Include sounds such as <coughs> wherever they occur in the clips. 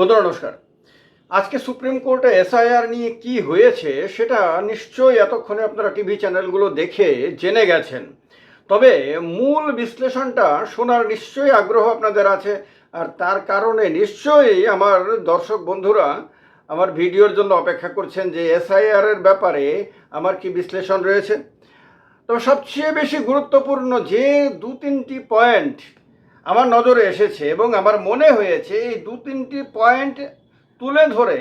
বন্ধু নমস্কার। আজকে সুপ্রিম কোর্টে এসআইআর নিয়ে কি হয়েছে সেটা নিশ্চয়ই এতক্ষণে আপনারা টিভি চ্যানেলগুলো দেখে জেনে গেছেন। তবে মূল বিশ্লেষণটা শোনার নিশ্চয়ই আগ্রহ আপনাদের আছে, আর তার কারণে নিশ্চয়ই আমার দর্শক বন্ধুরা আমার ভিডিওর জন্য অপেক্ষা করছেন যে এসআইআর এর ব্যাপারে আমার কি বিশ্লেষণ রয়েছে। তবে সবচেয়ে বেশি গুরুত্বপূর্ণ যে দু তিনটি পয়েন্ট আমার নজরে এসেছে এবং আমার মনে হয়েছে এই দু তিনটি পয়েন্ট তুলে ধরে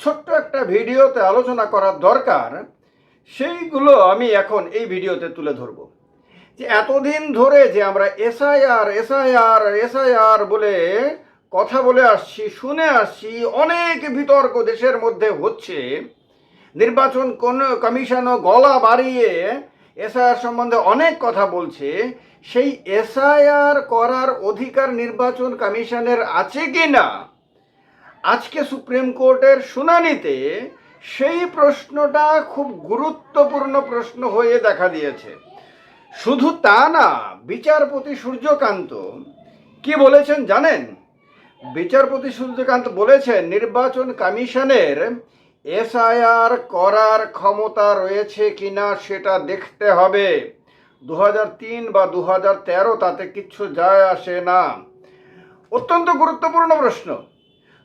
ছোট্ট একটা ভিডিওতে আলোচনা করার দরকার। সেইগুলো আমি এখন এই ভিডিওতে তুলে ধরব। যে এতদিন ধরে যে আমরা এসআইআর এসআইআর এসআইআর বলে কথা বলে আসছি, শুনে আসছি, অনেক বিতর্ক দেশের মধ্যে হচ্ছে। নির্বাচন কোন কমিশনও গলা বাড়িয়ে এসআইআর সম্বন্ধে অনেক কথা বলছে। সেই এসআইআর করার অধিকার নির্বাচন কমিশনের আছে কি না আজকে সুপ্রিম কোর্টের শুনানিতে সেই প্রশ্নটা খুব গুরুত্বপূর্ণ প্রশ্ন হয়ে দেখা দিয়েছে। শুধু তা না, বিচারপতি সূর্যকান্ত কি বলেছেন জানেন? বিচারপতি সূর্যকান্ত বলেছেন, নির্বাচন কমিশনের এসআইআর করার ক্ষমতা রয়েছে কিনা সেটা দেখতে হবে। দু হাজার তিন বা দু হাজার তেরো তাতে কিচ্ছু যায় আসে না। অত্যন্ত গুরুত্বপূর্ণ প্রশ্ন।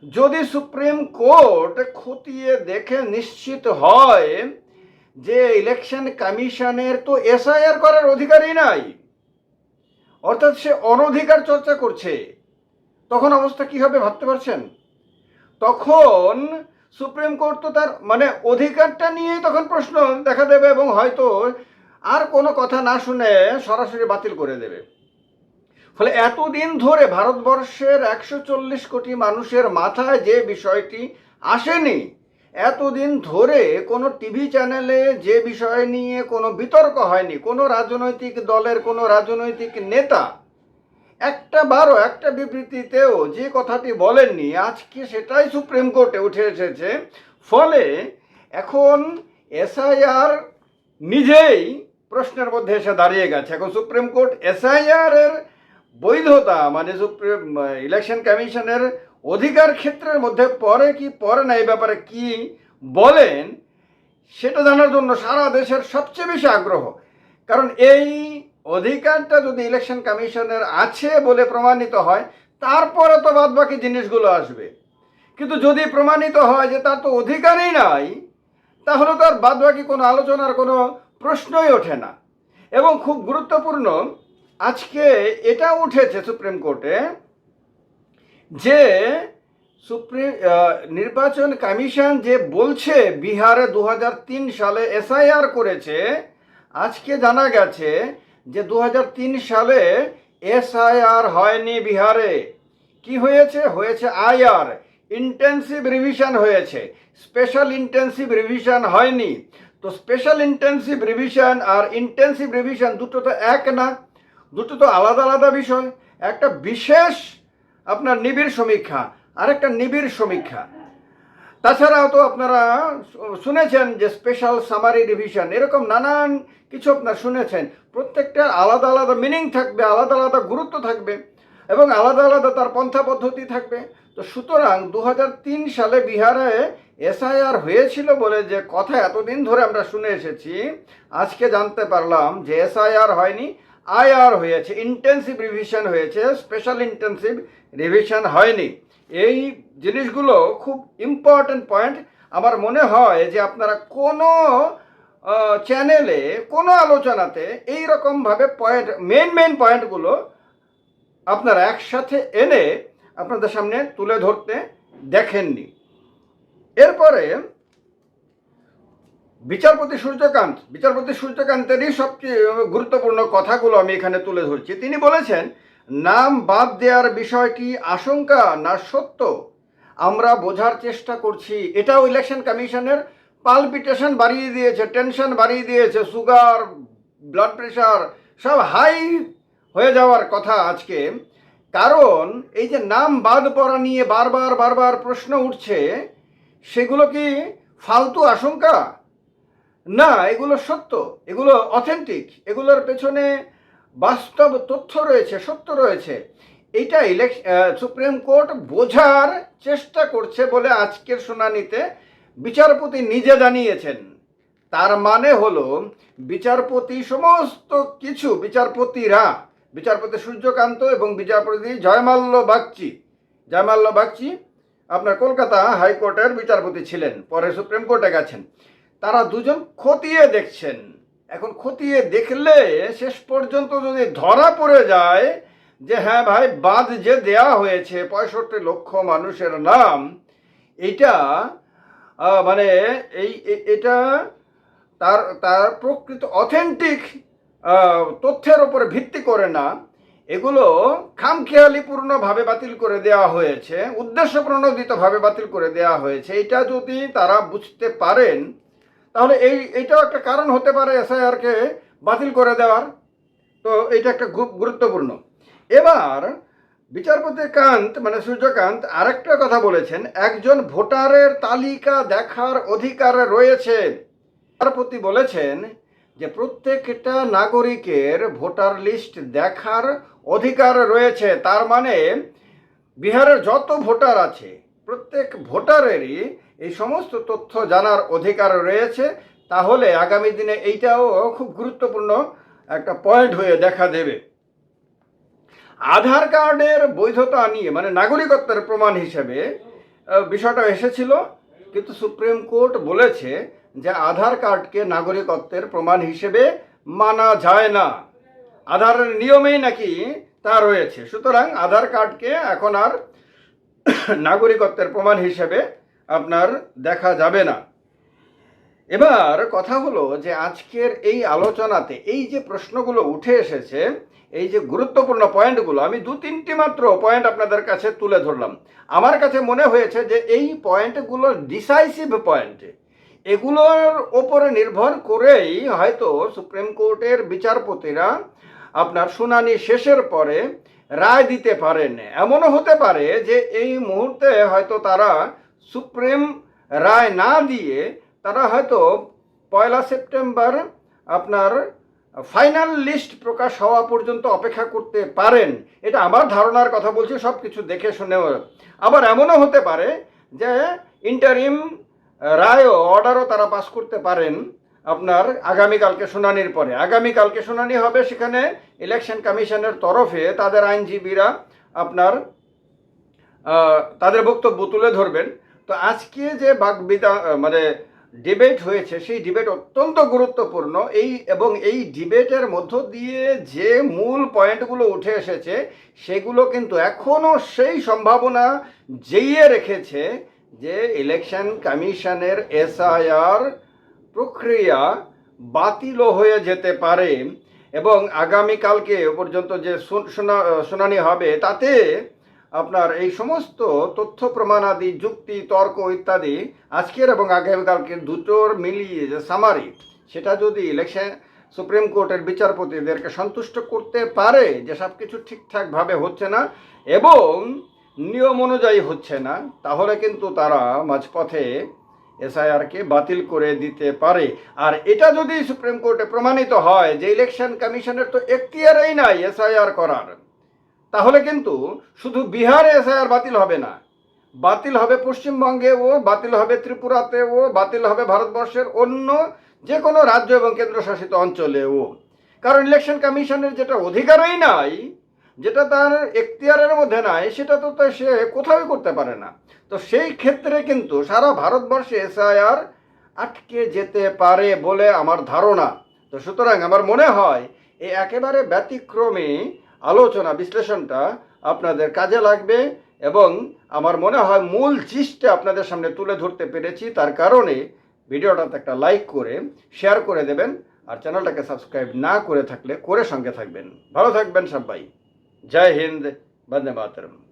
যদি সুপ্রিম কোর্ট খতিয়ে দেখে নিশ্চিত হয় যে ইলেকশন কমিশনের তো এসআইআর করার অধিকারই নাই, অর্থাৎ সে অনধিকার চর্চা করছে, তখন অবস্থা কি হবে ভাবতে পারছেন? তখন সুপ্রিম কোর্ট তো তার মানে অধিকারটা নিয়েই তখন প্রশ্ন দেখা দেবে এবং হয়তো আর কোনো কথা না শুনে সরাসরি বাতিল করে দেবে। ফলে এতদিন ধরে ভারতবর্ষের একশো চল্লিশ কোটি মানুষের মাথায় যে বিষয়টি আসেনি, এতদিন ধরে কোনো টিভি চ্যানেলে যে বিষয় নিয়ে কোনো বিতর্ক হয়নি, কোনো রাজনৈতিক দলের কোনো রাজনৈতিক নেতা একটা বারো একটা বিবৃতিতেও যে কথাটি বলেননি, আজকে সেটাই সুপ্রিম কোর্টে উঠে এসেছে। ফলে এখন এসআইআর নিজেই প্রশ্নের মধ্যে এসে দাঁড়িয়ে গেছে। এখন সুপ্রিম কোর্ট এসআইআর এর বৈধতা মানে সুপ্রিম, ইলেকশন কমিশনের অধিকার ক্ষেত্রের মধ্যে পরে কি পরে না, এই ব্যাপারে কি বলেন, সেটা জানার জন্য সারা দেশের সবচেয়ে বেশি আগ্রহ। কারণ এই অধিকারটা যদি ইলেকশন কমিশনের আছে বলে প্রমাণিত হয়, তারপরে তো বাদ বাকি জিনিসগুলো আসবে। কিন্তু যদি প্রমাণিত হয় যে তার তো অধিকারই নাই, তাহলে তো আর বাদ বাকি কোনো আলোচনার কোনো প্রশ্নই ওঠে না। এবং খুব গুরুত্বপূর্ণ, আজকে এটা উঠেছে সুপ্রিম কোর্টে যে সুপ্রিম নির্বাচন কমিশন যে বলছে বিহারে দু হাজার তিন সালে এসআইআর করেছে, আজকে জানা গেছে যে দু হাজার তিন সালে এসআইআর হয়নি বিহারে। কি হয়েছে? হয়েছে আইআর। ইন্টেন্সিভ রিভিশন হয়েছে। স্পেশাল ইন্টেন্সিভ রিভিশন হয়নি। তো স্পেশাল ইন্টেন্সিভ রিভিশন আর ইন্টেন্সিভ রিভিশন দুটো তো এক না। দুটো তো আলাদা আলাদা বিষয়। একটা বিশেষ আপনার নিবিড় সমীক্ষা আর একটা নিবিড় সমীক্ষা। তাছাড়াও তো আপনারা শুনেছেন যে স্পেশাল সামারি রিভিশন এরকম নানান কিছু আপনার শুনেছেন। প্রত্যেকটার আলাদা আলাদা মিনিং থাকবে, আলাদা আলাদা গুরুত্ব থাকবে এবং আলাদা আলাদা তার পন্থা পদ্ধতি থাকবে। তো সুতরাং দু হাজার তিন সালে বিহারে এসআইআর হয়েছিল বলে যে কথা এতদিন ধরে আমরা শুনে এসেছি, আজকে জানতে পারলাম যে এসআইআর হয়নি, আইআর হয়েছে ইন্টেন্সিভ রিভিশন হয়েছে স্পেশাল ইন্টেন্সিভ রিভিশন হয়নি। এই জিনিসগুলো খুব ইম্পর্ট্যান্ট পয়েন্ট আমার মনে হয় যে আপনারা কোনো চ্যানেলে কোনো আলোচনাতে এই রকমভাবে পয়েন্ট মেন মেন পয়েন্টগুলো আপনারা একসাথে এনে আপনাদের সামনে তুলে ধরতে দেখেননি। এরপরে বিচারপতি সূর্যকান্ত, বিচারপতি সূর্যকান্তেরই সবচেয়ে গুরুত্বপূর্ণ কথাগুলো আমি এখানে তুলে ধরছি। তিনি বলেছেন নাম বাদ দেওয়ার বিষয়টি আশঙ্কা না সত্য? আমরা বোঝার চেষ্টা করছি। এটাও ইলেকশন কমিশনের পালপিটেশন বাড়িয়ে দিয়েছে টেনশন বাড়িয়ে দিয়েছে সুগার ব্লাড প্রেশার সব হাই হয়ে যাওয়ার কথা আজকে। কারণ এই যে নাম বাদ পড়া নিয়ে বারবার বারবার প্রশ্ন উঠছে, সেগুলো কি ফালতু আশঙ্কা? না, এগুলো সত্য, এগুলো অথেন্টিক এগুলোর পেছনে বাস্তব তথ্য রয়েছে, সত্য রয়েছে। এইটা ইলেকশ সুপ্রিম কোর্ট বোঝার চেষ্টা করছে বলে আজকের শুনানিতে বিচারপতি নিজে জানিয়েছেন। তার মানে হলো, বিচারপতি সমস্ত কিছু, বিচারপতিরা, বিচারপতি সূর্যকান্ত এবং বিচারপতি জয়মাল্য বাগচি জয়মাল্য বাগচি আপনার কলকাতা হাইকোর্টের বিচারপতি ছিলেন, পরে সুপ্রিম কোর্টে গেছেন। তারা দুজন খতিয়ে দেখছেন। এখন খতিয়ে দেখলে শেষ পর্যন্ত যদি ধরা পড়ে যায় যে হ্যাঁ ভাই, বাদ যে দেয়া হয়েছে পঁয়ষট্টি লক্ষ মানুষের নাম এটা মানে এই এটা তার তার প্রকৃত অথেন্টিক তথ্যের উপরে ভিত্তি করে না। এগুলো খামখেয়ালিপূর্ণভাবে বাতিল করে দেওয়া হয়েছে উদ্দেশ্য প্রণোদিতভাবে বাতিল করে দেওয়া হয়েছে। এটা যদি তারা বুঝতে পারেন তাহলে এই, এইটাও একটা কারণ হতে পারে এসআইআরকে বাতিল করে দেওয়ার। তো এটা একটা খুব গুরুত্বপূর্ণ। এবার বিচারপতি কান্ত মানে সূর্যকান্ত আরেকটা কথা বলেছেন, একজন ভোটারের তালিকা দেখার অধিকার রয়েছে। বিচারপতি বলেছেন যে প্রত্যেকটা নাগরিকের ভোটার লিস্ট দেখার অধিকার রয়েছে। তার মানে বিহারের যত ভোটার আছে প্রত্যেক ভোটারেরই এই সমস্ত তথ্য জানার অধিকার রয়েছে। তাহলে আগামী দিনে এইটাও খুব গুরুত্বপূর্ণ একটা পয়েন্ট হয়ে দেখা দেবে। আধার কার্ডের বৈধতা নিয়ে মানে নাগরিকত্বের প্রমাণ হিসেবে বিষয়টা এসেছিল। কিন্তু সুপ্রিম কোর্ট বলেছে যে আধার কার্ডকে নাগরিকত্বের প্রমাণ হিসেবে মানা যায় না। আধারের নিয়মেই নাকি তা রয়েছে। সুতরাং আধার কার্ডকে এখন আর <coughs> নাগরিকত্বের প্রমাণ হিসেবে আপনার দেখা যাবে না। এবার কথা হলো যে আজকের এই আলোচনাতে এই যে প্রশ্নগুলো উঠে এসেছে, এই যে গুরুত্বপূর্ণ পয়েন্টগুলো, আমি দু তিনটি মাত্র পয়েন্ট আপনাদের কাছে তুলে ধরলাম। আমার কাছে মনে হয়েছে যে এই পয়েন্টগুলো ডিসাইসিভ পয়েন্ট। এগুলোর ওপরে নির্ভর করেই হয়তো সুপ্রিম কোর্টের বিচারপতিরা আপনার শুনানি শেষের পরে রায় দিতে পারেন। এমনও হতে পারে যে এই মুহূর্তে হয়তো তারা সুপ্রিম রায় না দিয়ে তারা হয়তো পয়লা সেপ্টেম্বর আপনার ফাইনাল লিস্ট প্রকাশ হওয়া পর্যন্ত অপেক্ষা করতে পারেন। এটা আমার ধারণার কথা বলছি সব কিছু দেখে শুনেও। আবার এমনও হতে পারে যে ইন্টারিম রায় অর্ডারও তারা পাস করতে পারেন। আপনার আগামীকালকে শুনানির পরে। আগামীকালকে শুনানি হবে সেখানে ইলেকশন কমিশনের তরফে তাদের আইনজীবীরা আপনার তাদের বক্তব্য তুলে ধরবেন। তো আজকে যে বাগবিদা মানে ডিবেট হয়েছে, সেই ডিবেট অত্যন্ত গুরুত্বপূর্ণ। এই এবং এই ডিবেটের মধ্য দিয়ে যে মূল পয়েন্টগুলো উঠে এসেছে, সেগুলো কিন্তু এখনও সেই সম্ভাবনা জেইয়ে রেখেছে যে ইলেকশন কমিশনের এসআইআর প্রক্রিয়া বাতিলও হয়ে যেতে পারে এবং আগামীকালকে পর্যন্ত যে শুন- শুনা- শুনানি হবে, তাতে আপনার এই সমস্ত তথ্য প্রমাণাদি যুক্তি, তর্ক ইত্যাদি আজকের এবং আগামীকালকে দুটোর মিলিয়ে যে সামারি সেটা যদি ইলেকশন, সুপ্রিম কোর্টের বিচারপতিদেরকে সন্তুষ্ট করতে পারে যে সব কিছু ঠিকঠাকভাবে হচ্ছে না এবং নিয়ম অনুযায়ী হচ্ছে না, তাহলে কিন্তু তারা মাঝপথে এসআইআরকে বাতিল করে দিতে পারে। আর এটা যদি সুপ্রিম কোর্টে প্রমাণিত হয় যে ইলেকশন কমিশনের তো এখতিয়ারই নাই এসআইআর করার, তাহলে কিন্তু শুধু বিহারে এসআইআর বাতিল হবে না, বাতিল হবে পশ্চিমবঙ্গে ও বাতিল হবে ত্রিপুরাতে ও বাতিল হবে ভারতবর্ষের অন্য যে কোনো রাজ্য এবং কেন্দ্রশাসিত অঞ্চলেও। কারণ ইলেকশন কমিশনের যেটা অধিকারই নাই যেটা তার এখতিয়ারের মধ্যে নাই, সেটা তো সে কোথাও করতে পারে না। তো সেই ক্ষেত্রে কিন্তু সারা ভারতবর্ষে এসআইআর আটকে যেতে পারে বলে আমার ধারণা। তো সুতরাং আমার মনে হয় এই একেবারে ব্যতিক্রমী আলোচনা বিশ্লেষণটা আপনাদের কাজে লাগবে এবং আমার মনে হয় মূল জিসটা আপনাদের সামনে তুলে ধরতে পেরেছি, তার কারণে ভিডিওটাতে একটা লাইক করে, শেয়ার করে দেবেন, আর চ্যানেলটাকে সাবস্ক্রাইব না করে থাকলে, করে সঙ্গে থাকবেন। ভালো থাকবেন সবাই। जय हिंद वंदे मातरम।